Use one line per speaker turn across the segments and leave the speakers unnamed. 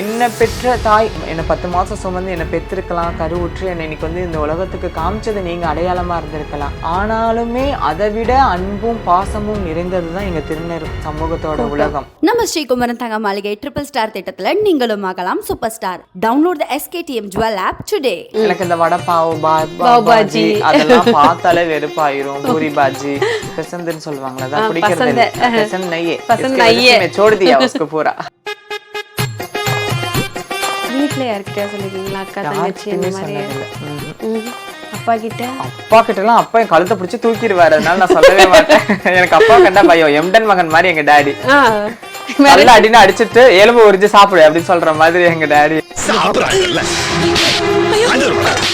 என்னை பெற்ற தாய் என்னை பத்து மாதம் சுமந்து என்னை பெற்றிருக்கலாம் கருவுற்று என்னை இன்னைக்கு வந்து இந்த உலகத்துக்கு காமிச்சது நீங்கள் அடையாளமாக இருந்திருக்கலாம் ஆனாலுமே அதை விட அன்பும் பாசமும் நிறைந்தது தான் எங்கள் திருநெல் சமூகத்தோட உலகம்
நம்ம ஸ்ரீகுமரன் தங்க மாளிகை ட்ரிபிள் ஸ்டார் திட்டத்துல நீங்களும் ஆகலாம் super star download the SKDM jewel app today
எனக்கு இந்த வடை பாவு பா
பாவ்
பாஜி
பாஜி.
அதெல்லாம் பார்த்தாலே வெறுப்பாயிரும் பூரி பாஜி பெசந்துன்னு சொல்லுவாங்கல்ல அதான் பிடிக்கிறது இல்ல. பெசந்த் நெய்யே
பசந்த்
इसके
நெய்யே.
वजह से मैं छोड़ दिया उसको पूरा
வீட்ல யார்கிட்டயா சொல்லிருக்கீங்களா? அக்கா தங்கச்சி இந்த மாதிரி. அப்பா கிட்ட?
அப்பா கிட்ட எல்லாம் அப்பா என் கழுத்தை பிடிச்சி தூக்கிடுவாரு. அதனால நான் சொல்லவே மாட்டேன். எனக்கு அப்பா கண்டா பயம். எம்டன் மகன் மாதிரி எங்க டாடி. நல்லா அடின்னு அடிச்சிட்டு எலும்பு உரிச்சு சாப்பிடு அப்படின்னு சொல்ற மாதிரி எங்க டாடி.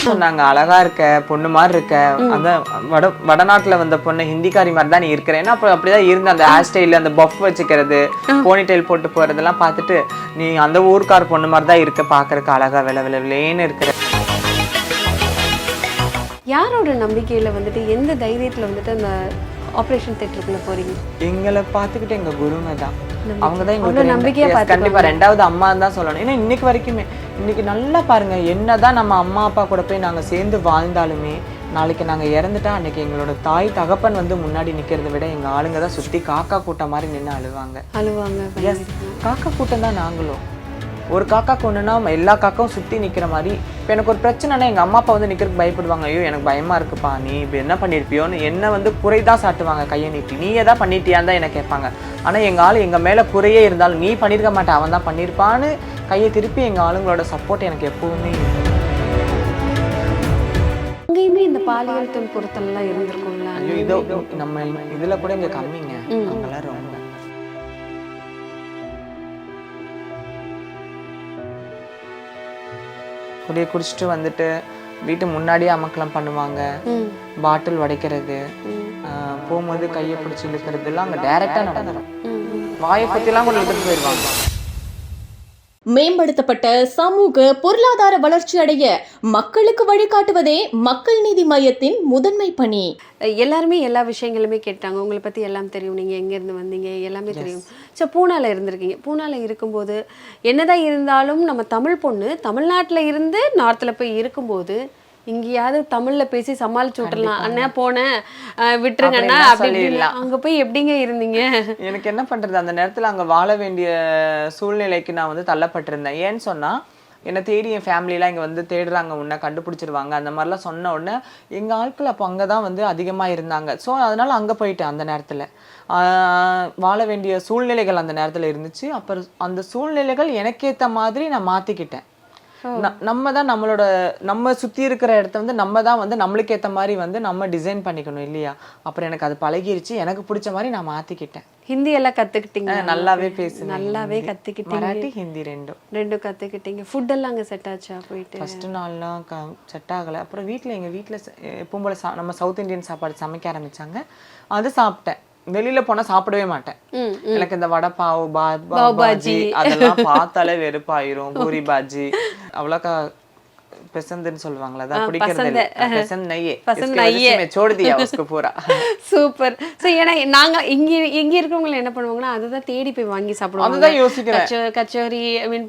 சொன்னாங்க அழகா இருக்க பொண்ணு மாதிரி இருக்க அந்த வட வடநாட்டுல வந்த பொண்ணு ஹிந்திக்காரி மாதிரி தான் நீ இருக்கிற. ஏன்னா அப்ப அப்படிதான் இருந்த அந்த ஹேர் ஸ்டைல் அந்த பஃப் வச்சுக்கிறது போனி போட்டு போறதெல்லாம் பார்த்துட்டு நீ அந்த ஊர்க்கார பொண்ணு மாதிரி தான் இருக்க பாக்குறதுக்கு அழகா வில வில விலேன்னு இருக்கிற.
யாரோட நம்பிக்கையில வந்துட்டு எந்த தைரியத்துல வந்துட்டு அந்த ஆபரேஷன் தியேட்டருக்குள்ள போறீங்க.
எங்களை பார்த்துக்கிட்டு எங்க குருங்க தான். அவங்க தான் எங்களுக்கு
நம்பிக்கையா.
கண்டிப்பா ரெண்டாவது அம்மா தான் சொல்லணும். ஏன்னா இன்னைக்கு வரைக்குமே இன்னைக்கு நல்லா பாருங்க என்னதான் நம்ம அம்மா அப்பா கூட போய் நாங்க சேர்ந்து வாழ்ந்தாலுமே நாளைக்கு நாங்க இறந்துட்டா அன்னைக்கு எங்களோட தாய் தகப்பன் வந்து முன்னாடி நிக்கிறதை விட எங்க ஆளுங்க தான் சுத்தி காக்கா கூட்டம் மாதிரி நின்று அழுவாங்க.
அழுவாங்க
எஸ் காக்கா கூட்டம் தான் நாங்களும். ஒரு காக்கா கொண்டுனா எல்லா காக்காவும் சுத்தி நிக்கிற மாதிரி இப்போ எனக்கு ஒரு பிரச்சனைனா எங்க அம்மா அப்பா வந்து நிக்கிறதுக்கு பயப்படுவாங்க. ஐயோ எனக்கு பயமா இருக்குப்பா நீ இப்போ என்ன பண்ணிருப்பியோன்னு என்ன வந்து குறைதான் சாட்டுவாங்க கையை நீட்டி. நீ ஏதா பண்ணிட்டியான்னு தான் என்ன கேட்பாங்க. ஆனா எங்க ஆளு எங்க மேல குறையே இருந்தாலும் நீ பண்ணிருக்க மாட்டே அவன் தான் பண்ணியிருப்பான்னு கையை திருப்பி எங்க ஆளுங்களோட சப்போர்ட் எனக்கு எப்பவுமே.
அங்கேயுமே இந்த பாலியல் துன்புறுத்தல் எல்லாம் இருந்திருக்கும்ல
ஐயோ இதோ நம்ம இதுல கூட இங்க கம்மிங்க. அங்கெல்லாம் ரொம்ப குடிய குடிச்சிட்டு வந்துட்டு வீட்டு முன்னாடியே அமக்கலம் பண்ணுவாங்க. பாட்டில் உடைக்கிறது போகும்போது கையை பிடிச்சி இழுக்கிறது எல்லாம் அங்க டைரக்டா நடந்துடும். வாயை பத்திலாம் கூட இழுத்துட்டு போயிடுவாங்க
மேம்படுத்தப்பட்ட சமூக பொருளாதார வளர்ச்சி அடைய மக்களுக்கு வழிகாட்டுவதே மக்கள் நீதி மையத்தின் முதன்மை பணி.
எல்லாருமே எல்லா விஷயங்களுமே கேட்டாங்க. உங்களை பத்தி எல்லாம் தெரியும். நீங்க எங்க இருந்து வந்தீங்க? எல்லாமே தெரியும். சோ பூனால இருந்திருக்கீங்க. பூனால இருக்கும்போது என்னதான் இருந்தாலும் நம்ம தமிழ் பொண்ணு தமிழ்நாட்டுல இருந்து நார்த்ல போய் இருக்கும்போது இங்கேயாவது தமிழ்ல பேசி சமாளிச்சு விட்டுறலாம். அண்ணா போனேன் விட்டுருங்கண்ணா
அப்படின்னா.
அங்க போய் எப்படிங்க இருந்தீங்க?
எனக்கு என்ன பண்றது? அந்த நேரத்துல அங்க வாழ வேண்டிய சூழ்நிலைக்கு நான் வந்து தள்ளப்பட்டிருந்தேன். ஏன்னு சொன்னா என்னை தேடி என் ஃபேமிலிலாம் இங்கே வந்து தேடுறாங்க உன்னை கண்டுபிடிச்சிருவாங்க அந்த மாதிரிலாம் சொன்ன உடனே எங்கள் ஆட்கள் அப்போ அங்கே தான் வந்து அதிகமாக இருந்தாங்க. ஸோ அதனால அங்கே போயிட்டேன் அந்த நேரத்தில். வாழ வேண்டிய சூழ்நிலைகள் அந்த நேரத்தில் இருந்துச்சு. அப்புறம் அந்த சூழ்நிலைகள் எனக்கேற்ற மாதிரி நான் மாற்றிக்கிட்டேன் நம்ம தான் நம்மளோட நம்ம சுற்றி இருக்கிற இடத்த வந்து நம்ம தான் வந்து நம்மளுக்கு ஏற்ற மாதிரி வந்து நம்ம டிசைன் பண்ணிக்கணும் இல்லையா? அப்புறம் எனக்கு அது பழகிருச்சு எனக்கு பிடிச்ச மாதிரி நான் மாற்றிக்கிட்டேன்
ஹிந்தி எல்லாம் கத்துக்கிட்டீங்க
நல்லாவே பேசுனேன்
நல்லாவே. கத்துக்கிட்டீங்க.
மராட்டி ஹிந்தி ரெண்டும்.
ரெண்டும் கத்துக்கிட்டீங்க. ஃபுட் எல்லாம் அங்க செட் ஆச்சா போயிட்டு?
ஃபர்ஸ்ட் நாள்லாம் செட் ஆகலை. அப்புறம் வீட்டில் எங்கள் வீட்டில் எப்பவும் போல நம்ம சவுத் இந்தியன் சாப்பாடு சமைக்க ஆரம்பிச்சாங்க. அது சாப்பிட்டேன். வெளியில போனா சாப்பிடவே மாட்டேன். எனக்கு இந்த வடை பாவ் பாஜி அதெல்லாம் பார்த்தாலே வெறுப்பாயிரும். பூரி பாஜி. அவ்வளோக்கா பெசந்துன்னு சொல்லுவாங்களா அதான் பிடிக்கிறது இல்ல பெசந்த் நெய்யே
பசந்த்
इसके वजह से मैं छोड़ दिया उसको पूरा
சூப்பர் சோ ஏன்னா நாங்க இங்க இங்க இருக்கவங்க என்ன பண்ணுவாங்கன்னா அதுதான் தேடி போய் வாங்கி சாப்பிடுவாங்க
அதுதான் யோசிக்கிறேன்.
கச்சோ- கச்சோரி ஐ மீன்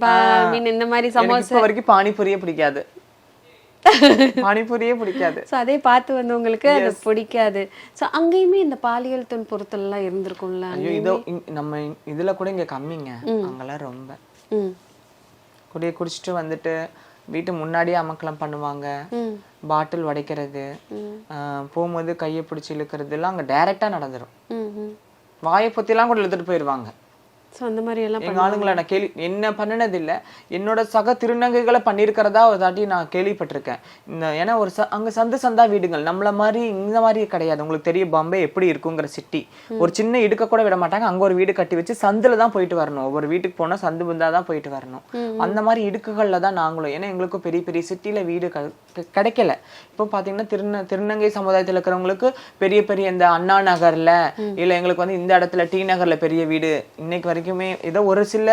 மீன் இந்த மாதிரி
எனக்கு
சமோசா
இப்போ வரைக்கும் பானிபூரியே பிடிக்காது பானிபூரியே பிடிக்காது
சோ அதே பார்த்து வந்தவங்களுக்கு அது பிடிக்காது சோ அங்கேயுமே இந்த பாலியல் துன்புறுத்தல் எல்லாம் இருந்திருக்கும்ல
ஐயோ இதோ இங்க- நம்ம இதுல கூட இங்க கம்மிங்க அங்கெல்லாம் ரொம்ப
ம்
குடிய குடிச்சிட்டு வந்துட்டு வீட்டு முன்னாடியே அமக்கலம் பண்ணுவாங்க. பாட்டில் உடைக்கிறது. போகும்போது கையை பிடிச்சி இழுக்கிறது எல்லாம் அங்க டைரக்டா நடந்துடும் வாயை பத்திலாம் கூட இழுத்துட்டு போயிடுவாங்க
சோ அந்த மாதிரி எல்லாம்
எங்க ஆளுங்களை நான் கேள்வி என்ன பண்ணினது இல்ல என்னோட சக திருநங்கைகளை பண்ணியிருக்கிறதா ஒரு தாட்டி நான் கேள்விப்பட்டிருக்கேன். இந்த ஏன்னா ஒரு ச அங்க சந்து சந்தா வீடுகள் நம்மள மாதிரி இந்த மாதிரி கிடையாது. உங்களுக்கு தெரியும் பாம்பே எப்படி இருக்குங்கிற சிட்டி. ஒரு சின்ன இடுக்க கூட விட மாட்டாங்க. அங்க ஒரு வீடு கட்டி வச்சு சந்துல தான் போயிட்டு வரணும். ஒவ்வொரு வீட்டுக்கு போனா சந்து புந்தா தான் போயிட்டு வரணும். அந்த மாதிரி இடுக்குகள்ல தான் நாங்களும் ஏன்னா எங்களுக்கும் பெரிய பெரிய சிட்டில வீடு கிடைக்கல. இப்போ பாத்தீங்கன்னா திருந திருநங்கை சமுதாயத்துல இருக்கிறவங்களுக்கு பெரிய பெரிய இந்த அண்ணா நகர்ல இல்ல எங்களுக்கு வந்து இந்த இடத்துல டி நகர்ல பெரிய வீடு இன்னைக்கு வரைக்குமே ஏதோ ஒரு சில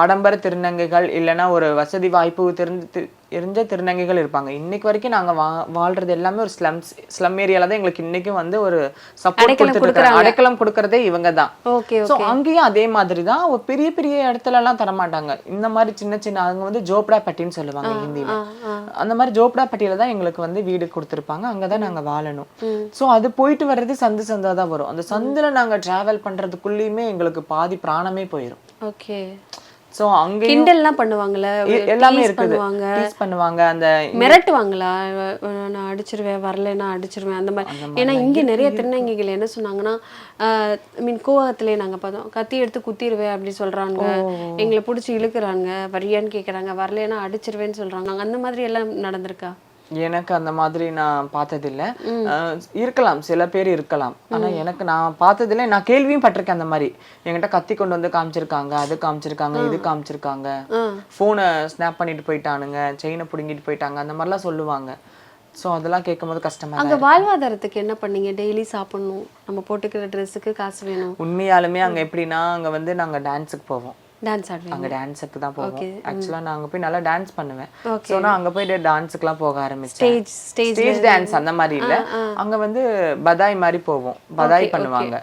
ஆடம்பர திருநங்கைகள் இல்லைன்னா ஒரு வசதி வாய்ப்பு திறந்து எரிஞ்ச திருநங்கைகள் இருப்பாங்க. இன்னைக்கு வரைக்கும் நாங்க வா வாழ்றது எல்லாமே ஒரு ஸ்லம்ஸ் ஸ்லம் ஏரியால தான் எங்களுக்கு இன்னைக்கும் வந்து ஒரு சப்போர்ட் கொடுத்துட்டு அடைக்கலம் கொடுக்கறதே இவங்க தான்.
ஓகே
ஸோ அங்கேயும் அதே மாதிரி தான். ஒரு பெரிய பெரிய இடத்துல எல்லாம் தர மாட்டாங்க இந்த மாதிரி சின்ன சின்ன அவங்க வந்து ஜோப்டா பட்டின்னு சொல்லுவாங்க ஹிந்தியில. அந்த மாதிரி ஜோப்டா பட்டியில தான் எங்களுக்கு வந்து வீடு கொடுத்துருப்பாங்க. அங்கதான் நாங்க வாழணும். சோ அது போயிட்டு வர்றது சந்து சந்தா தான் வரும். அந்த சந்துல நாங்க டிராவல் பண்றதுக்குள்ளேயுமே எங்களுக்கு பாதி பிராணமே போயிடும்
ஓகே.
சோ அங்கேயும்
கிண்டல்லாம் பண்ணுவாங்கல்ல
எல்லாமே
பண்ணுவாங்க.
பண்ணுவாங்க அந்த
மிரட்டுவாங்களா? நான் அடிச்சிருவேன் வரலைன்னா அடிச்சிருவேன் அந்த மாதிரி. ஏன்னா இங்க நிறைய திருநங்கைகள் என்ன சொன்னாங்கன்னா மீன் கோவத்திலே நாங்க பார்த்தோம். கத்தி எடுத்து குத்திடுவேன் அப்படி சொல்றாங்க. எங்களை பிடிச்சி இழுக்குறாங்க வரியான்னு கேக்குறாங்க வரலைன்னா அடிச்சிருவேன்னு சொல்றாங்க. அந்த மாதிரி எல்லாம் நடந்திருக்கா?
எனக்கு அந்த மாதிரி நான் பார்த்ததில்ல. இருக்கலாம் சில பேர் இருக்கலாம். ஆனா எனக்கு நான் பார்த்ததில்ல. நான் கேள்வியும் பட்டிருக்கேன் அந்த மாதிரி. என்கிட்ட கத்தி கொண்டு வந்து காமிச்சிருக்காங்க அது காமிச்சிருக்காங்க இது காமிச்சிருக்காங்க. போனை ஸ்னாப் பண்ணிட்டு போயிட்டானுங்க செயினை புடுங்கிட்டு போயிட்டாங்க அந்த மாதிரிலாம் சொல்லுவாங்க. சோ அதெல்லாம் கேட்கும்போது கஷ்டமா
அங்க வாழ்வாதாரத்துக்கு என்ன பண்ணீங்க? டெய்லி சாப்பிடணும் நம்ம போட்டுக்கிற ட்ரெஸ்ஸுக்கு காசு வேணும்.
உண்மையாலுமே அங்க எப்படின்னா அங்க வந்து நாங்க டான்ஸுக்கு போவோம்.
டான்ஸ் ஆடுவீங்க?
அங்க டான்ஸுக்கு தான் போவோம். ஆக்சுவலா நான் அங்க போய் நல்லா டான்ஸ் பண்ணுவேன். சோ நான் அங்க போய் டான்ஸுக்குலாம் போக ஆரம்பிச்சேன்.
ஸ்டேஜ்
டான்ஸ் அந்த மாதிரி இல்ல. அங்க வந்து பதாய் மாதிரி போவோம். பதாய் பண்ணுவாங்க.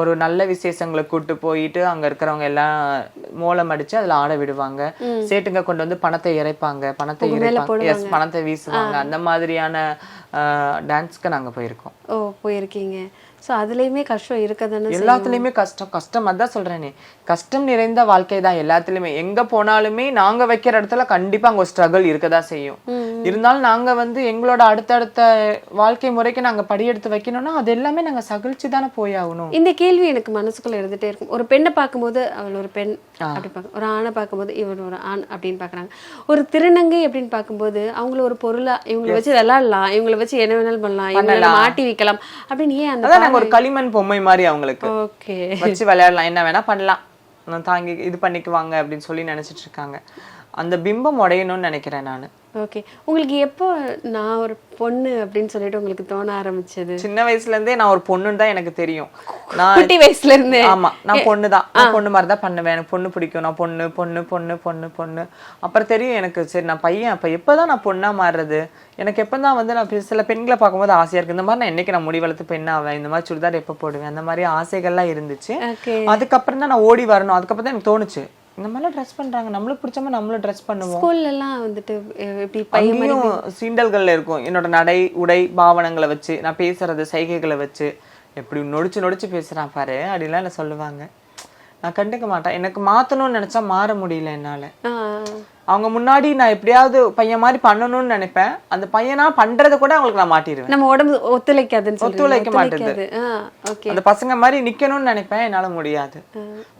ஒரு நல்ல விசேஷங்களை கூட்டு போயிட்டு அங்க இருக்கிறவங்க எல்லாம் மோளம் அடிச்சு அதுல ஆட விடுவாங்க. சேட்டுங்க கொண்டு வந்து பணத்தை இறைப்பாங்க. பணத்தை இறைப்பாங்க. எஸ் பணத்தை வீசுவாங்க. அந்த மாதிரியான டான்ஸ்க்கு நாங்க போயிருக்கோம்.
ஓ போயிருக்கீங்க. சோ அதுலயுமே கஷ்டம் இருக்க தானே
எல்லாத்துலயுமே கஷ்டம். கஷ்டம் அதான் சொல்றேனே. கஷ்டம் நிறைந்த வாழ்க்கை தான் எல்லாத்துலயுமே. எங்க போனாலுமே நாங்க வைக்கிற இடத்துல கண்டிப்பா அங்க ஒரு ஸ்ட்ரகிள் இருக்கதான் செய்யும். இருந்தாலும் நாங்க வந்து எங்களோட அடுத்தடுத்த வாழ்க்கை முறைக்கு நாங்க படியெடுத்து வைக்கணும்னா அது எல்லாமே நாங்க சகிழ்ச்சி தானே போய் ஆகணும்.
இந்த கேள்வி எனக்கு மனசுக்குள்ள இருந்துட்டே இருக்கும். ஒரு பெண்ணை பார்க்கும்போது அவள் ஒரு பெண் அப்படி பார்க்க ஒரு ஆணை பார்க்கும்போது இவன் ஒரு ஆண் அப்படின்னு பார்க்கறாங்க. ஒரு திருநங்கை அப்படின்னு பார்க்கும்போது அவங்கள ஒரு பொருளா இவங்களை வச்சு விளையாடலாம் இவங்களை வச்சு என்ன வேணாலும் பண்ணலாம் இவங்களை மாட்டி வைக்கலாம் அப்படின்னு ஏன் அந்த
ஒரு களிமண் பொம்மை மாதிரி அவங்களுக்கு.
ஓகே.
வச்சு விளையாடலாம். என்ன வேணா பண்ணலாம். தாங்கி இது பண்ணிக்குவாங்க அப்படின்னு சொல்லி நினைச்சிட்டு இருக்காங்க. அந்த பிம்பம் உடையணும்னு நினைக்கிறேன் நான்.
ஓகே உங்களுக்கு எப்போ நான் ஒரு பொண்ணு அப்படின்னு சொல்லிட்டு உங்களுக்கு தோண ஆரம்பிச்சது?
சின்ன வயசுல இருந்தே நான் ஒரு பொண்ணுன்னு தான் எனக்கு தெரியும். நான்
குட்டி வயசுல இருந்து
ஆமா நான் பொண்ணு தான். நான் பொண்ணு மாதிரி தான் பண்ணுவேன். எனக்கு பொண்ணு பிடிக்கும். நான் பொண்ணு பொண்ணு பொண்ணு பொண்ணு பொண்ணு. அப்புறம் தெரியும் எனக்கு சரி நான் பையன். அப்ப எப்பதான் நான் பொண்ணா மாறுறது? எனக்கு எப்பதான் வந்து நான் சில பெண்களை பார்க்கும்போது ஆசையா இருக்கு. இந்த மாதிரி நான் என்னைக்கு நான் முடி வளர்த்து பெண்ணாவேன் இந்த மாதிரி சுடிதார் எப்ப போடுவேன்? அந்த மாதிரி ஆசைகள்லாம் இருந்துச்சு. அதுக்கப்புறம் தான் நான் ஓடி வரணும். அதுக்கப்புறம் தான் எனக்கு தோணுச்சு. இந்த மாதிரிலாம் ட்ரெஸ் பண்றாங்க. நம்மளுக்கு பிடிச்ச நம்மளும் ட்ரெஸ் பண்ணுவோம்.
ஸ்கூல்ல எல்லாம் வந்துட்டு இப்படி பையன்
சீண்டல்கள்ல இருக்கும். என்னோட நடை உடை பாவனங்களை வச்சு நான் பேசுறது சைகைகளை வச்சு. எப்படி நொடிச்சு நொடிச்சு பேசுறான் பாரு. அப்படிலாம் என்ன சொல்லுவாங்க. நான் கண்டுக்க மாட்டேன். எனக்கு மாத்தணும்னு நினைச்சா மாற முடியல என்னால. அவங்க முன்னாடி நான் எப்படியாவது பையன் மாதிரி பண்ணணும்னு நினைப்பேன். அந்த பையனா பண்றத கூட அவங்களுக்கு நான் மாட்டிடுவேன்.
நம்ம உடம்பு ஒத்துழைக்காதுன்னு.
ஒத்துழைக்க மாட்டுது. அந்த பசங்க மாதிரி நிக்கணும்னு நினைப்பேன் என்னால முடியாது.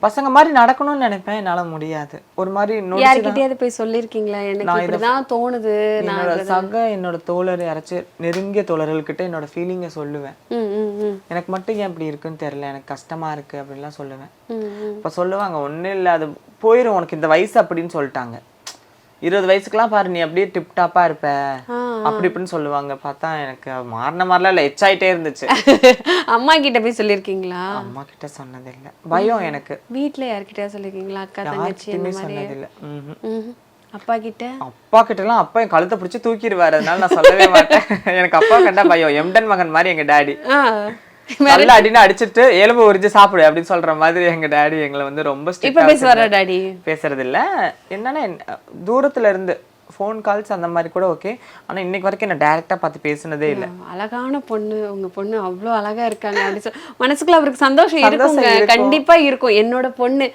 பசங்க மாதிரி நடக்கணும்னு நினைப்பேன் என்னால முடியாது. ஒரு மாதிரி
யார்கிட்டயாவது போய் சொல்லிருக்கீங்களா எனக்கு இப்படிதான் தோணுது. நான்
என்னோட சக என்னோட தோழர் யாராச்சும் நெருங்கிய தோழர்கள்கிட்ட என்னோட ஃபீலிங்கை சொல்லுவேன். எனக்கு மட்டும் ஏன் இப்படி இருக்குன்னு தெரியல. எனக்கு கஷ்டமா இருக்கு அப்படின்லாம் சொல்லுவேன். இப்ப சொல்லுவாங்க ஒண்ணும் இல்ல அது போயிரும். உனக்கு இந்த வயசு அப்படின்னு சொல்லிட்டாங்க. இருபது வயசுக்குலாம் பாரு நீ அப்படியே டிப் டாப்பா இருப்ப அப்படி இப்படின்னு சொல்லுவாங்க. பார்த்தா எனக்கு மாறின மாதிரிலாம் இல்ல. எச்சாயிட்டே இருந்துச்சு.
அம்மா கிட்ட போய் சொல்லிருக்கீங்களா?
அம்மா கிட்ட சொன்னது இல்ல பயம் எனக்கு.
வீட்ல யார்கிட்டயா சொல்லிருக்கீங்களா? அக்கா தங்கச்சி அந்த
யார்கிட்டயுமே
மாதிரி
சொன்னது இல்ல ம்ஹும்.
ம்ஹும். அப்பா கிட்ட
அப்பா கிட்ட எல்லாம் அப்பா என் கழுத்தை பிடிச்சி தூக்கிடுவாரு. அதனால நான் சொல்லவே மாட்டேன். எனக்கு அப்பா கண்டா பயம். எம்டன் மகன் மாதிரி எங்க டாடி நல்லா அடின்னு அடிச்சிட்டு எலும்பு உரிச்சு சாப்பிடு அப்படின்னு சொல்ற மாதிரி எங்க டாடி எங்களை வந்து ரொம்ப
இப்ப பேசுவாரா டாடி?
பேசுறது இல்ல என்னன்னா என்ன- தூரத்துல இருந்து ஃபோன் கால்ஸ் அந்த மாதிரி கூட ஓகே ஆனா இன்னைக்கு வரைக்கும் என்ன டைரக்டா பார்த்து பேசுனதே இல்ல.
அழகான பொண்ணு. உங்க பொண்ணு அவ்வளோ அழகா இருக்காங்க அப்படி சொல் மனசுக்குள்ள அவருக்கு சந்தோஷம்
இருக்கும்.
கண்டிப்பா இருக்கும். என்னோட பொண்ணு.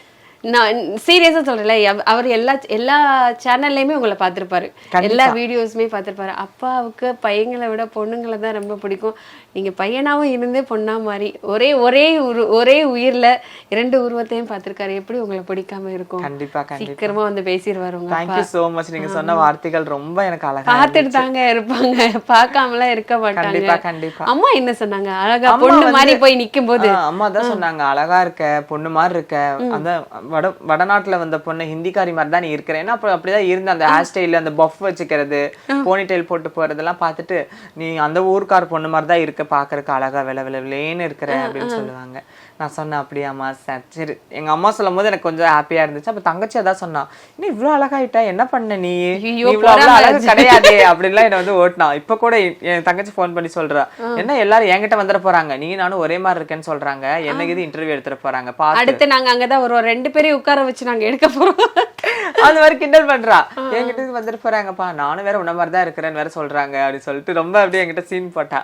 நான் சீரியஸா சொல்றேன்ல அவ- அவர் எல்லா எல்லா சேனல்லையுமே உங்களை பார்த்திருப்பாரு. எல்லா வீடியோஸுமே பார்த்திருப்பாரு. அப்பாவுக்கு பையங்களை விட பொண்ணுங்களை தான் ரொம்ப பிடிக்கும். நீங்க பையனாவும் இருந்தே பொண்ணா மாதிரி ஒரே ஒரே உரு ஒரே உயிர்ல இரண்டு உருவத்தையும் பார்த்திருக்காரு. எப்படி உங்களை பிடிக்காம இருக்கும்?
கண்டிப்பா
சீக்கிரமா வந்து பேசிடுவாரு உங்க
தேங்க்யூ மச் நீங்க சொன்ன வார்த்தைகள் ரொம்ப எனக்கு அழகா
பார்த்துட்டு தாங்க இருப்பாங்க. பார்க்காமலாம் இருக்க மாட்டாங்க.
கண்டிப்பா
அம்மா என்ன சொன்னாங்க? அழகா பொண்ணு மாதிரி போய் நிக்கும் போது
அம்மா தான் சொன்னாங்க அழகா இருக்க பொண்ணு மாதிரி இருக்க. அந்த வட வடநாட்டுல வந்த பொண்ணு ஹிந்திக்காரி மாதிரி தான் நீ இருக்கிற ஏன்னா அப்போ அப்படிதான் இருந்த அந்த ஹேர் ஸ்டைல் அந்த பஃப் வச்சுக்கிறது போனி டெயில் போட்டு போறதெல்லாம் பார்த்துட்டு நீ அந்த ஊர்க்கார பொண்ணு மாதிரி தான் இருக்க பாக்குறதுக்கு அழகா வெள வெள வெளேன்னு இருக்கிற அப்படின்னு சொல்லுவாங்க. நான் சொன்னேன் அப்படியாம்மா சரி சரி. எங்க அம்மா சொல்லும் போது எனக்கு கொஞ்சம் ஹாப்பியா இருந்துச்சு. அப்ப தங்கச்சி அதான் சொன்னா நீ இவ்வளவு அழகாயிட்ட என்ன பண்ண நீ? இவ்வளவு அவ்வளவு
பொறாமை
அழகு கிடையாதே அப்படின்லாம் என்ன வந்து ஓட்டினா. இப்ப கூட என் தங்கச்சி ஃபோன் பண்ணி சொல்றா என்ன எல்லாரும் என்கிட்ட வந்துட போறாங்க? நீ நானும் ஒரே மாதிரி இருக்கேன்னு சொல்றாங்க. எனக்கு இது இன்டர்வியூ எடுத்துட போறாங்க?
அடுத்து நாங்க அங்கதான் வருவோம். ரெண்டு பேரையும் உட்கார வச்சு நாங்க எடுக்க போறோம்.
அந்த மாதிரி கிண்டல் பண்றா. என்கிட்ட வந்துட்டு போறாங்கப்பா நானும் வேற உன்ன மாதிரி தான் இருக்கிறேன்னு வேற சொல்றாங்க அப்படின்னு சொல்லிட்டு ரொம்ப அப்படியே என்கிட்ட சீன் போட்டா.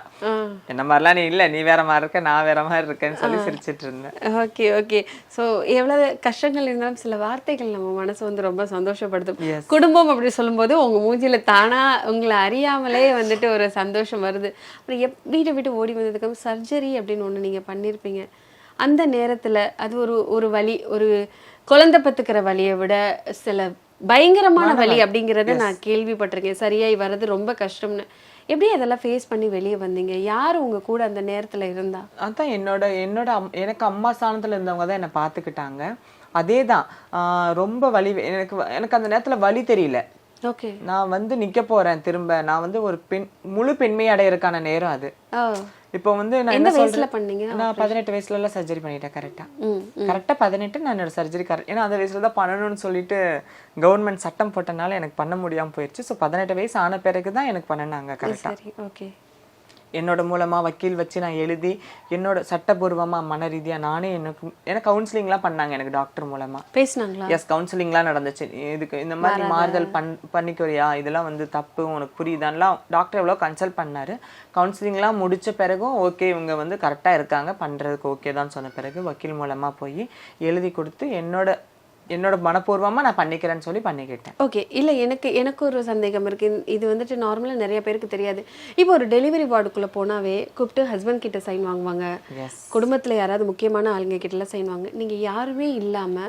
என்ன மாதிரிலாம் நீ இல்ல நீ வேற மாதிரி இருக்க நான் வேற மாதிரி இருக்கேன்னு சொல்லி சிரிச்சிட்டு இருந்தேன்.
Okay okay. ஸோ எவ்வளவு கஷ்டங்கள் இருந்தாலும் சில வார்த்தைகள் நம்ம மனசு வந்து ரொம்ப சந்தோஷப்படுத்தும். குடும்பம் அப்படி சொல்லும்போது உங்க மூஞ்சில தானா உங்களை அறியாமலே வந்துட்டு ஒரு சந்தோஷம் வருது. அப்புறம் எப் வீட்டை விட்டு ஓடி வந்ததுக்கு சர்ஜரி அப்படின்னு ஒண்ணு நீங்க பண்ணியிருப்பீங்க அந்த நேரத்துல அது ஒரு ஒரு வலி ஒரு குழந்தை பத்துக்கிற வலியை விட சில பயங்கரமான வலி அப்படிங்கறத நான் கேள்விப்பட்டிருக்கேன். சரியாய் வர்றது ரொம்ப கஷ்டம்னு. எப்படி அதெல்லாம் ஃபேஸ் பண்ணி வெளியே வந்தீங்க? யார் உங்க கூட அந்த நேரத்துல இருந்தா?
அதான் என்னோட என்னோட எனக்கு அம்மா ஸ்தானத்துல இருந்தவங்க தான் என்னை பார்த்துக்கிட்டாங்க. அதே தான் ரொம்ப வலி எனக்கு எனக்கு அந்த நேரத்துல வலி தெரியல.
ஓகே
நான் வந்து நிக்க போறேன் திரும்ப. நான் வந்து ஒரு பெண் முழு பெண்மை அடையறதுக்கான நேரம் அது. இப்போ வந்து நான் என்ன சொல்றேன்?
பண்ணீங்க?
நான் பதினெட்டு வயசுல எல்லாம் சர்ஜரி பண்ணிட்டேன் கரெக்டா கரெக்டா பதினெட்டு நான் என்னோட சர்ஜரி கரெக்ட் ஏன்னா அந்த வயசுல தான் பண்ணணும்னு சொல்லிட்டு கவர்மெண்ட் சட்டம் போட்டனால எனக்கு பண்ண முடியாம போயிடுச்சு ஸோ பதினெட்டு வயசு ஆன பிறகு தான் எனக்கு பண்ணினாங்க கரெக்டா
சரி ஓகே
என்னோட மூலமா வக்கீல் வச்சு நான் எழுதி என்னோட சட்டபூர்வமா மன ரீதியா நானே எனக்கு எனக்கு கவுன்சிலிங்லாம் பண்ணாங்க எனக்கு டாக்டர் மூலமா.
பேசுனாங்களா?
எஸ் கவுன்சிலிங்லாம் நடந்துச்சு. இதுக்கு இந்த மாதிரி மாறுதல் பண் பண்ணிக்கிறியா? இதெல்லாம் வந்து தப்பு உனக்கு புரியுதான்லாம் டாக்டர் எவ்வளோ கன்சல்ட் பண்ணாரு. கவுன்சிலிங்லாம் முடிச்ச பிறகும் ஓகே இவங்க வந்து கரெக்டாக இருக்காங்க பண்ணுறதுக்கு ஓகே தான் சொன்ன பிறகு வக்கீல் மூலமாக போய் எழுதி கொடுத்து என்னோட என்னோட மனப்பூர்வமா நான் பண்ணிக்கிறேன்னு சொல்லி பண்ணிக்கிட்டேன்.
ஓகே இல்ல எனக்கு எனக்கு ஒரு சந்தேகம் இருக்கு. இந்த- இது வந்துட்டு நார்மலா நிறைய பேருக்கு தெரியாது. இப்போ ஒரு டெலிவரி வார்டுக்குள்ள போனாவே கூப்பிட்டு ஹஸ்பண்ட் கிட்ட சைன் வாங்குவாங்க. குடும்பத்துல யாராவது முக்கியமான ஆளுங்க கிட்ட எல்லாம் சைன் வாங்க. நீங்க யாருமே இல்லாம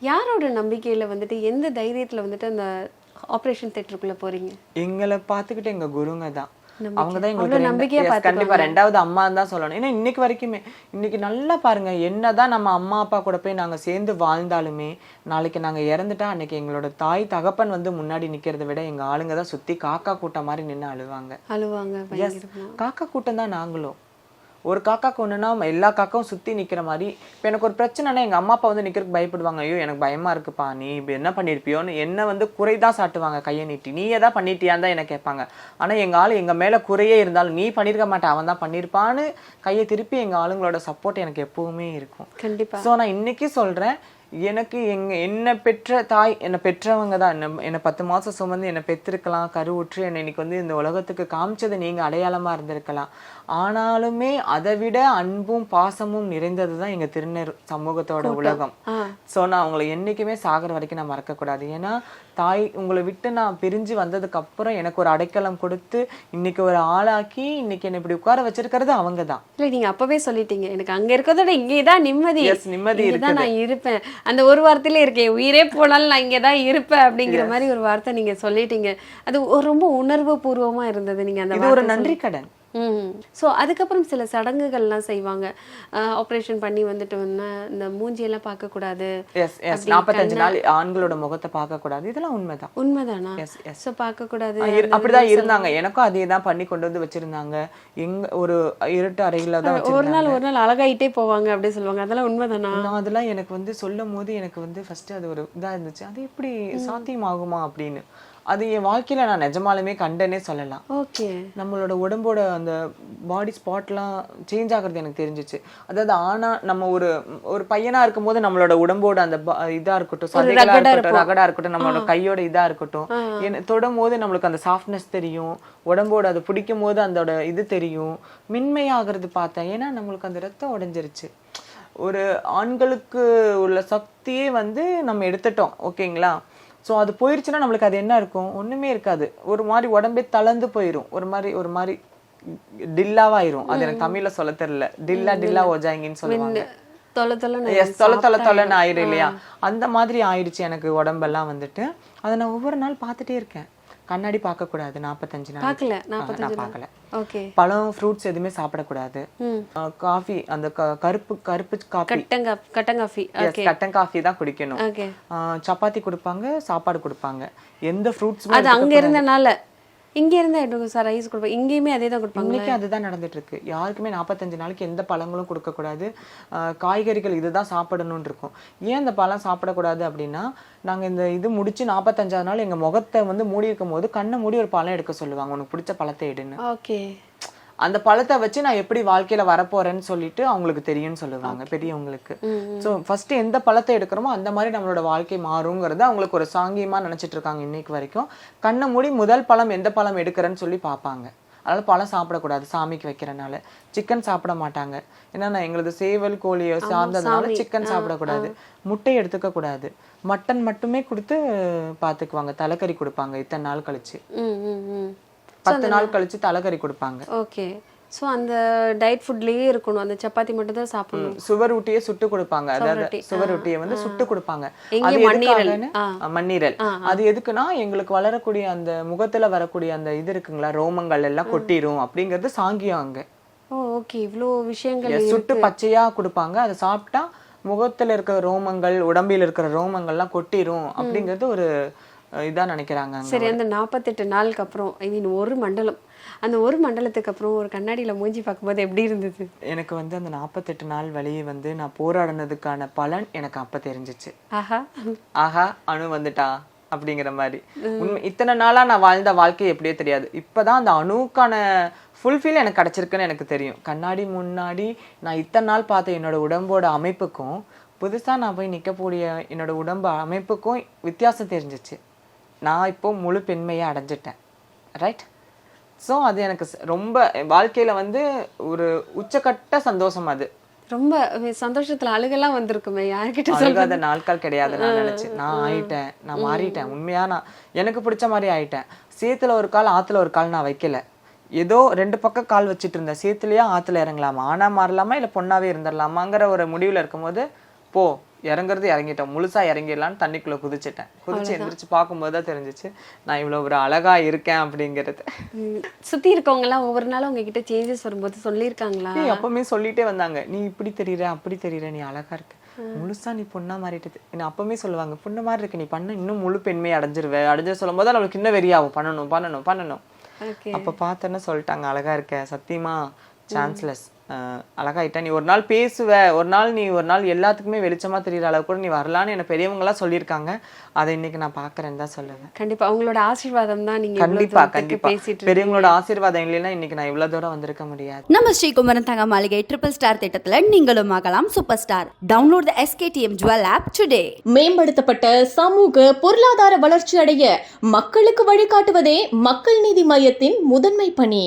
யாரோட நம்பிக்கையில வந்துட்டு எந்த தைரியத்துல வந்துட்டு அந்த ஆபரேஷன் தேட்டருக்குள்ள போறீங்க?
எங்களை பார்த்துக்கிட்டு எங்க குருங்க தான். அவங்க தான்
அவ்வளவு
எங்களுக்கு ரெண்டு-
நம்பிக்கையா
yes, கண்டிப்பா. ரெண்டாவது அம்மா தான் சொல்லணும். ஏன்னா இன்னைக்கு வரைக்குமே இன்னைக்கு நல்லா பாருங்க என்னதான் நம்ம அம்மா அப்பா கூட போய் நாங்க சேர்ந்து வாழ்ந்தாலுமே நாளைக்கு நாங்க இறந்துட்டா அன்னைக்கு எங்களோட தாய் தகப்பன் வந்து முன்னாடி நிக்கிறதை விட எங்க ஆளுங்க தான் சுத்தி காக்கா கூட்டம் மாதிரி நின்னு அழுவாங்க.
அழுவாங்க
காக்கா கூட்டம் தான் நாங்களும். ஒரு காக்காக்கு ஒண்ணுன்னா எல்லா காக்காவும் சுத்தி நிக்கிற மாதிரி. இப்போ எனக்கு ஒரு பிரச்சனைனா எங்க அம்மா அப்பா வந்து நிக்கிறதுக்கு பயப்படுவாங்க. ஐயோ எனக்கு பயமா இருக்குப்பா. நீ இப்ப என்ன பண்ணிருப்பியோன்னு என்ன வந்து குறைதான் சாட்டுவாங்க கையை நீட்டி. நீ ஏதா பண்ணிட்டியான்னு தான் என்ன கேட்பாங்க. ஆனா எங்க ஆளு எங்க மேல குறையே இருந்தாலும் நீ பண்ணிருக்க மாட்டே அவன் தான் பண்ணிருப்பான்னு கையை திருப்பி எங்க ஆளுங்களோட சப்போர்ட் எனக்கு எப்பவுமே இருக்கும்.
கண்டிப்பா.
ஸோ நான் இன்னைக்கு சொல்றேன் எனக்கு எங்க என்னை பெற்ற தாய் என்னை பெற்றவங்க தான் என்ன என்னை பத்து மாசம் சுமந்து என்னை பெற்றிருக்கலாம் கருவுற்று என்னை இன்னைக்கு வந்து இந்த உலகத்துக்கு காமிச்சது நீங்க அடையாளமா இருந்திருக்கலாம். ஆனாலுமே அதை விட அன்பும் பாசமும் நிறைந்தது தான் எங்க திருநெற் சமூகத்தோட உலகம். ஸோ நான் உங்களை என்னைக்குமே சாகிற வரைக்கும் நான் மறக்கக்கூடாது. ஏன்னா தாய் உங்களை விட்டு நான் பிரிஞ்சு வந்ததுக்கு அப்புறம் எனக்கு ஒரு அடைக்கலம் கொடுத்து இன்னைக்கு ஒரு ஆளாக்கி இன்னைக்கு என்னை இப்படி உட்கார வச்சிருக்கிறது அவங்க தான்.
இல்ல நீங்க அப்பவே சொல்லிட்டீங்க. எனக்கு அங்க இருக்கிறதோட இங்கேதான் நிம்மதி.
Yes, நிம்மதி
இங்கதான் நான் இருப்பேன். அந்த ஒரு வார்த்தையில இருக்கேன் உயிரே போனாலும் நான் இங்கதான் இருப்பேன் அப்படிங்கிற மாதிரி ஒரு வார்த்தை நீங்க சொல்லிட்டீங்க. அது ரொம்ப உணர்வு பூர்வமா இருந்தது. நீங்க அந்த
ஒரு நன்றி கடன்
ஸோ அதுக்கப்புறம் சில சடங்குகள்லாம் செய்வாங்க. ஆப்ரேஷன் பண்ணி வந்துட்டு வந்து இந்த மூஞ்சியெல்லாம் பார்க்கக்கூடாது.
எஸ் எஸ் நாற்பத்தஞ்சு நாள் ஆண்களோட முகத்தை பார்க்க கூடாது இதெல்லாம் உண்மைதான்.
உண்மைதானா?
எஸ் எஸ்
ஸோ பார்க்கக்கூடாது.
அப்படிதான் இருந்தாங்க. எனக்கும் அதே தான் பண்ணி கொண்டு வந்து வச்சிருந்தாங்க. எங்க ஒரு இருட்டு அறையில தான்
ஒரு நாள் ஒரு நாள் அழகாயிட்டே போவாங்க அப்படி சொல்லுவாங்க. அதெல்லாம் உண்மைதானா?
நான் அதெல்லாம் எனக்கு வந்து சொல்லும் போது எனக்கு வந்து ஃபர்ஸ்ட் அது ஒரு இதா இருந்துச்சு. அது எப்படி சாத்தியமாகுமா அப்படின்னு. அது என் வாழ்க்கையில நான் நிஜமாலுமே கண்டனே சொல்லலாம்.
ஓகே.
நம்மளோட உடம்போட அந்த பாடி ஸ்பாட்லாம் சேஞ்ச் ஆகுறது எனக்கு தெரிஞ்சுச்சு. அதாவது ஆனா நம்ம ஒரு ஒரு பையனா இருக்கும்போது நம்மளோட உடம்போட அந்த இதா இருக்கட்டும் சதைகளா இருக்கட்டும் ரகடா இருக்கட்டும் நம்மளோட கையோட இதா இருக்கட்டும். என்ன- தொடும் போது நம்மளுக்கு அந்த சாஃப்ட்னஸ் தெரியும். உடம்போட அது பிடிக்கும் போது அதோட இது தெரியும். மென்மையாகிறது பார்த்தேன். ஏன்னா நம்மளுக்கு அந்த ரத்தம் உடைஞ்சிருச்சு. ஒரு ஆண்களுக்கு உள்ள சக்தியே வந்து நம்ம எடுத்துட்டோம். ஓகேங்களா? ஸோ அது போயிருச்சுன்னா நம்மளுக்கு அது என்ன இருக்கும்? ஒண்ணுமே இருக்காது. ஒரு மாதிரி உடம்பே தளர்ந்து போயிடும் ஒரு மாதிரி ஒரு மாதிரி டில்லாவாயிரும். அது எனக்கு தமிழ்ல சொல்ல தெரியல. டில்லா டில்லா ஓஜாங்கின்னு சொல்லுவாங்க.
தொலை தொலை
தொலைன்னு ஆயிரும் இல்லையா? அந்த மாதிரி ஆயிடுச்சு எனக்கு உடம்பெல்லாம் வந்துட்டு. அதை நான் ஒவ்வொரு நாள் பார்த்துட்டே இருக்கேன். கண்ணாடி பார்க்க கூடாது நாற்பத்தஞ்சு நாள்
பார்க்கல
நான் பார்க்கல.
ஓகே.
பழம் ஃப்ரூட்ஸ் எதுவுமே சாப்பிடக்கூடாது. காஃபி அந்த கருப்பு கருப்பு காஃபி
கட்டங்காஃபி
கட்டன் காஃபி தான் குடிக்கணும். சப்பாத்தி கொடுப்பாங்க சாப்பாடு கொடுப்பாங்க. எந்த ஃப்ரூட்ஸுமே
அது அங்க இருந்தனால. இங்க இருந்தா எப்படி சார் ரைஸ் கொடுப்பாங்க இங்கேயுமே அதே தான் கொடுப்பாங்க
இன்னைக்கு அதுதான் நடந்துட்டு இருக்கு யாருக்குமே நாற்பத்தஞ்சு நாளைக்கு எந்த பழங்களும் கொடுக்கக்கூடாது. காய்கறிகள் இதுதான் சாப்பிடணும்னு இருக்கும். ஏன் இந்த பழம் சாப்பிடக்கூடாது அப்படின்னா நாங்க இந்த இது முடிச்சு நாற்பத்தஞ்சாவது நாள் எங்க முகத்தை வந்து மூடி இருக்கும் போது கண்ணை மூடி ஒரு பழம் எடுக்க சொல்லுவாங்க. உனக்கு பிடிச்ச பழத்தை எடுன்னு.
ஓகே.
அந்த பழத்தை வச்சு நான் எப்படி வாழ்க்கையில வரப்போறேன்னு சொல்லிட்டு அவங்களுக்கு தெரியும்னு சொல்லுவாங்க பெரியவங்களுக்கு. ஸோ ஃபர்ஸ்ட் எந்த பழத்தை எடுக்கிறோமோ அந்த மாதிரி நம்மளோட வாழ்க்கை மாறுங்கிறத அவங்களுக்கு ஒரு சாங்கியமா நினைச்சிட்டு இருக்காங்க இன்னைக்கு வரைக்கும். கண்ணை மூடி முதல் பழம் எந்த பழம் எடுக்கிறேன்னு சொல்லி பார்ப்பாங்க. அதனால பழம் சாப்பிடக்கூடாது சாமிக்கு வைக்கிறனால. சிக்கன் சாப்பிட மாட்டாங்க. ஏன்னா நான் எங்களது சேவல் கோழியோ சார்ந்ததுனால. சிக்கன் சாப்பிடக்கூடாது. முட்டை எடுத்துக்க கூடாது மட்டன் மட்டுமே கொடுத்து பார்த்துக்குவாங்க. தலைக்கறி கொடுப்பாங்க இத்தனை நாள் கழிச்சு. பத்து நாள் கழிச்சு தலைக்கறி கொடுப்பாங்க.
ஓகே ஸோ அந்த டயட் ஃபுட்லயே இருக்கணும். அந்த சப்பாத்தி மட்டும் தான் சாப்பிடணும்.
சுவர் ஊட்டியே சுட்டு கொடுப்பாங்க. அதாவது சுவர் ஊட்டியை வந்து சுட்டு கொடுப்பாங்க.
மண்ணீரல்?
அது எதுக்குன்னா எங்களுக்கு வளரக்கூடிய அந்த முகத்துல வரக்கூடிய அந்த இது இருக்குங்களா ரோமங்கள் எல்லாம் கொட்டிரும் அப்படிங்கிறது சாங்கியம் அங்க.
ஓகே இவ்வளோ விஷயங்கள்
சுட்டு பச்சையா கொடுப்பாங்க. அதை சாப்பிட்டா முகத்துல இருக்கிற ரோமங்கள் உடம்பில் இருக்கிற ரோமங்கள்லாம் கொட்டிரும் அப்படிங்கிறது ஒரு அஹ், இதா நினைக்கிறாங்க.
சரி அந்த நாற்பத்தெட்டு நாளுக்கு அப்புறம் ஐ மீன் ஒரு மண்டலம். அந்த ஒரு மண்டலத்துக்கு அப்புறம் ஒரு கண்ணாடியில மூஞ்சி பார்க்கும்போது எப்படி இருந்தது?
எனக்கு வந்து அந்த நாற்பத்தெட்டு நாள் வழியை வந்து நான் போராடினதுக்கான பலன் எனக்கு அப்ப தெரிஞ்சிச்சு.
ஆஹா.
ஆஹா அணு வந்துட்டா அப்படிங்கிற மாதிரி. உண்மை இத்தனை நாளா நான் வாழ்ந்த வாழ்க்கை எப்படியோ தெரியாது. இப்பதான் அந்த அணுவுக்கான ஃபுல்ஃபில் எனக்கு கிடைச்சிருக்குன்னு எனக்கு தெரியும். கண்ணாடி முன்னாடி நான் இத்தனை நாள் பார்த்த என்னோட உடம்போட அமைப்புக்கும் புதுசா நான் போய் நிக்கக்கூடிய என்னோட உடம்பு அமைப்புக்கும் வித்தியாசம் தெரிஞ்சிச்சு. நான் இப்போ முழு பெண்மையை அடைஞ்சிட்டேன். ரைட் ஸோ அது எனக்கு ரொம்ப வாழ்க்கையில வந்து ஒரு உச்சக்கட்ட சந்தோஷம் அது.
ரொம்ப சந்தோஷத்துல அழுகெல்லாம் வந்திருக்குமே யார்கிட்ட
அழுகாத நாட்கள் கிடையாது நான் நினைச்சேன் நான் ஆயிட்டேன் நான் மாறிட்டேன். உண்மையா நான் எனக்கு பிடிச்ச மாதிரி ஆயிட்டேன். சேத்துல ஒரு கால் ஆத்துல ஒரு கால் நான் வைக்கல. ஏதோ ரெண்டு பக்கம் கால் வச்சிட்டு இருந்தேன். சேத்துலயா ஆத்துல இறங்கலாமா? ஆனா மாறலாமா? இல்ல பொண்ணாவே இருந்துடலாமாங்கிற ஒரு முடிவுல இருக்கும்போது போ. இறங்குறது இறங்கிட்டேன். முழுசா இறங்கிடலான்னு தண்ணிக்குள்ள குதிச்சிட்டேன். குதிச்சு எந்திரிச்சு பார்க்கும்போது தான் தெரிஞ்சிச்சு நான் இவ்வளவு ஒரு அழகா இருக்கேன் அப்படிங்கிறது.
ம், சுத்தி இருக்கவங்க எல்லாம் ஒவ்வொரு நாளும் உங்ககிட்ட சேஞ்சஸ் வரும்போது சொல்லியிருக்காங்களா?
ஏய், அப்பவுமே சொல்லிட்டே வந்தாங்க. நீ இப்படி தெரியற அப்படி தெரியற நீ அழகா இருக்க. முழுசா நீ பொண்ணா மாறிட்டது. என்ன அப்பவுமே சொல்லுவாங்க பொண்ணு மாதிரி இருக்கு நீ பண்ண இன்னும் முழு பெண்மை அடைஞ்சிருவ. அடைஞ்சு சொல்லும் போது நம்மளுக்கு இன்னும் வெறியாகும். பண்ணணும் பண்ணணும் பண்ணணும். அப்ப பார்த்தோன்னே சொல்லிட்டாங்க அழகா இருக்க சத்தியமா சான்ஸ்லெஸ் அழகாயிட்ட. நீ ஒரு நாள் பேசுவ. ஒரு நாள் நீ ஒரு நாள் எல்லாத்துக்குமே வெளிச்சமா தெரியற அளவுக்கு கூட நீ வரலான்னு என்ன பெரியவங்க எல்லாம் சொல்லியிருக்காங்க. அதை இன்னைக்கு நான் பாக்குறேன்னு தான் சொல்லுவேன்.
கண்டிப்பா. அவங்களோட ஆசீர்வாதம் தான் நீங்க இவ்வளவு
கண்டிப்பா
தூரத்துக்கு
கண்டிப்பா.
பேசிட்டு இருக்கீங்க.
பெரியவங்களோட ஆசீர்வாதம் இல்லைன்னா இன்னைக்கு நான் இவ்வளவு தூரம் வந்திருக்க முடியாது.
நம்ம ஸ்ரீகுமரன் தங்க மாளிகை ட்ரிபிள் ஸ்டார் திட்டத்துல நீங்களும் ஆகலாம். Super star download the SKDM jewel app today
மேம்படுத்தப்பட்ட சமூக பொருளாதார வளர்ச்சி அடைய மக்களுக்கு வழிகாட்டுவதே மக்கள் நீதி மையத்தின் முதன்மை பணி.